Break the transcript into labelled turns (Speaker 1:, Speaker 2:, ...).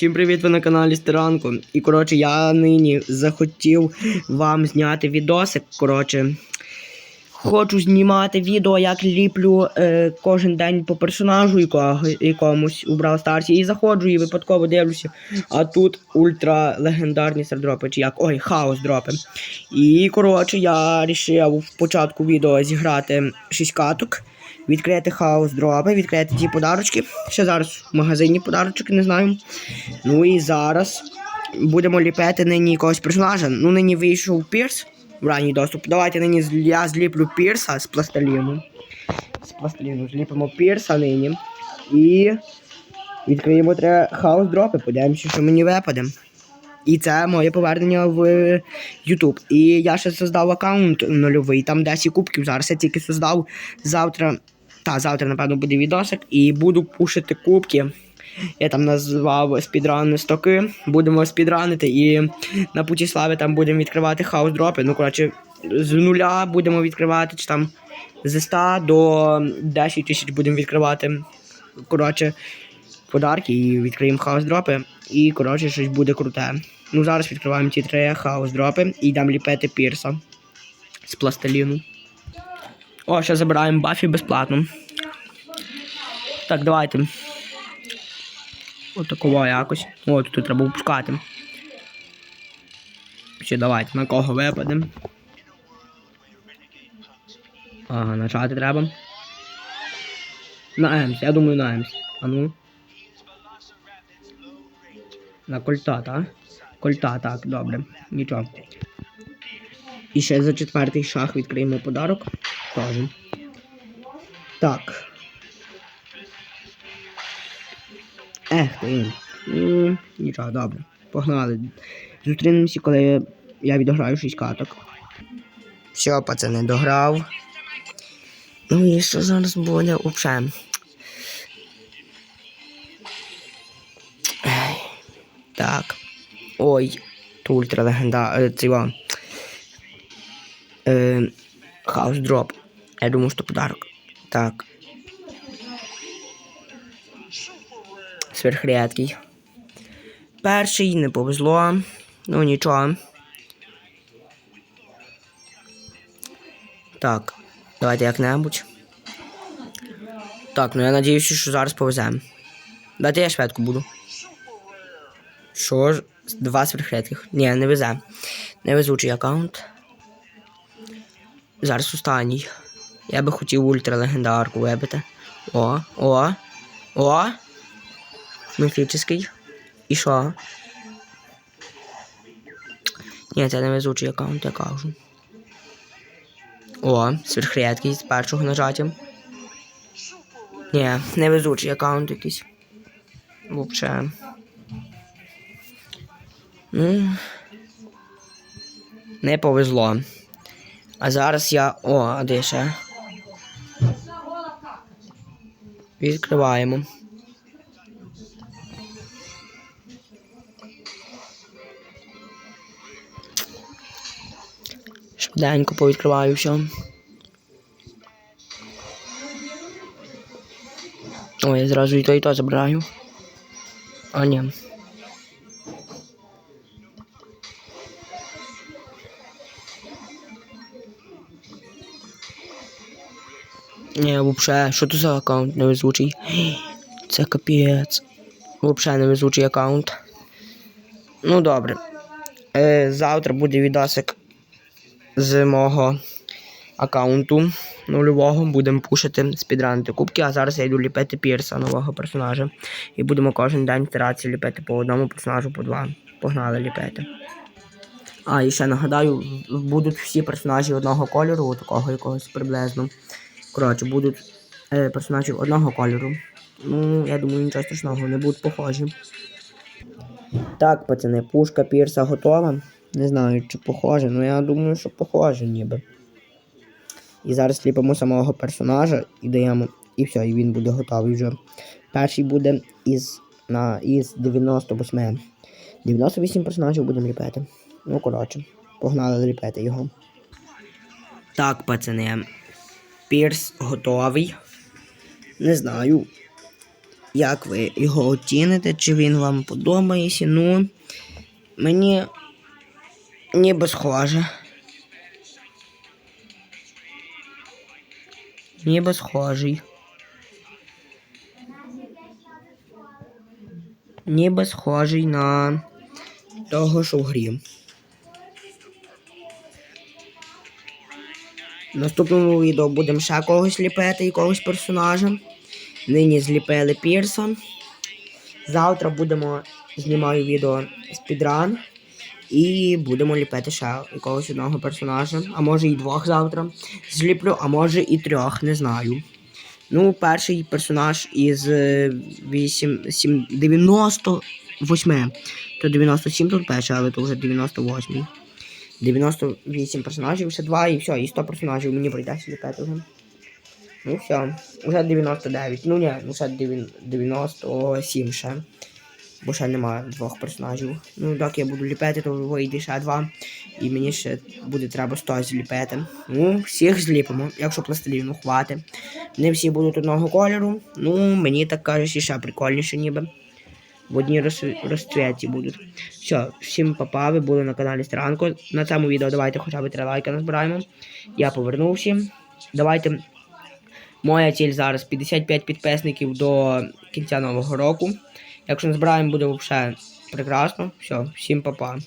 Speaker 1: Всім привіт, ви на каналі Стиранко. І коротше, я нині захотів вам зняти відосик. Коротше, хочу знімати відео, як ліплю е, кожен день по персонажу якомусь у Brawl Stars. І заходжу і випадково дивлюся. А тут ультра легендарні сердропи, чи як. Ой, хаос дропи. І коротше, я вирішив в початку відео зіграти 6 каток. Відкрити хаос дропи, відкрити ті подарочки. Ще зараз в магазині подарочки, не знаю. Ну і зараз будемо ліпити нині якогось персонажа. Ну, нині вийшов Пірс в ранній доступ. Давайте нині я зліплю Пірса з пластиліну. З пластиліну зліпимо Пірса нині. І відкриємо три хаос дропи. Подивимося, що мені випаде. І це моє повернення в YouTube. І я ще создав аккаунт нульовий, там 10 кубків. Зараз я тільки создав завтра. Та, завтра, напевно, буде відосик, і буду пушити кубки. Я там назвав спідрани стоки. Будемо спідранити і на путі слави там будемо відкривати хаос дропи. Ну, коротше, з нуля будемо відкривати, чи там з 100 до 10 тисяч будемо відкривати. Коротше, подарки і відкриємо хаос дропи. І, коротше, щось буде круте. Ну, зараз відкриваємо ті три хаос дропи і йдемо ліпити пірса з пластиліну. О, ще забираємо бафі безплатно. Так, давайте. Отакого якось. О, тут треба опускати. Ще давайте, на кого випадемо. Ага, нажати треба. На Емс, я думаю на Емс. А ну. На кольта, так? Кольта, так, добре. Нічого. І ще за четвертий шах відкриємо подарок. Теж. Так. Ех, ти. Нічого, добре. Погнали. Зустрінемося, коли я відіграю 6 каток. Все, пацани, дограв. Ну і що зараз буде взагалі? Так. Ой, то ультра легенда. Е, це. Е, хаус дроп. Я думаю, що подарок. Так. Сверхрядкий. Перший не повезло. Ну нічого. Так. Давайте як-небудь. Так, ну я надіюся, що зараз повеземо. Дайте я швидко буду. Що ж? Два сверхрядких. Ні, не везе. Невезучий аккаунт. Зараз останній. Я би хотів ультралегендарку вибити. О, о, о. Міфічний. І що? Ні, це невезучий аккаунт, я кажу. О, сверхрядкий з першого нажаття. Ні, невезучий аккаунт якийсь. Вообще. Ну. Не повезло. А зараз я. О, а де ще? Відкриваємо. Швиденько повідкриваю все. О, я зразу і то, і то забираю. А ні. Ні, вообще, що це за аккаунт невезучий? Це капець. Вообще невезучий аккаунт. Ну добре. Е, завтра буде відосик з мого аккаунту нульового. Будемо пушити спідранити кубки, а зараз я йду ліпити пірса нового персонажа. І будемо кожен день старатися ліпити по одному персонажу, по два. Погнали ліпити. А, і ще нагадаю, будуть всі персонажі одного кольору, такого якогось приблизно. Коротше, будуть е, персонажі одного кольору. Ну, я думаю, нічого страшного, не будуть похожі. Так, пацани, пушка Пірса готова. Не знаю, чи похоже, але я думаю, що похоже ніби. І зараз ліпимо самого персонажа і даємо. І все, і він буде готовий вже. Перший буде із, на, із 98. 98 персонажів будемо ліпити. Ну, коротше, погнали ліпити його. Так, пацани. Пірс готовий. Не знаю. як ви його оціните, чи він вам подобається. Ну, мені ніби схоже. Ніби схожий. Ніби схожий на того, що в грі. В наступному відео будемо ще когось ліпити, якогось персонажа. Нині зліпили Пірсон. Завтра будемо знімаю відео спідран. І будемо ліпити ще якогось одного персонажа. А може і двох завтра. Зліплю, а може і трьох, не знаю. Ну, перший персонаж із е, 8, 7, 98. То 97 тут перший, але то вже 98. 98 персонажів, ще 2 і все, і 100 персонажів мені прийдеться ліпити вже. Ну все, вже 99. Ну ні, ще 97 ще. Бо ще немає двох персонажів. Ну, так я буду ліпити, то вийде ще два. І мені ще буде треба 100 зліпити. Ну, всіх зліпимо, якщо пластиліну хватить. Не всі будуть одного кольору. Ну, мені так кажуть, ще прикольніше ніби. В одній роз- розцвіті будуть. Все, всім папа, ви були на каналі Странко. На цьому відео давайте хоча б 3 лайки назбираємо. Я повернувся. Давайте. Моя ціль зараз 55 підписників до кінця нового року. Якщо не збираємо, буде взагалі прекрасно. Все, всім папа.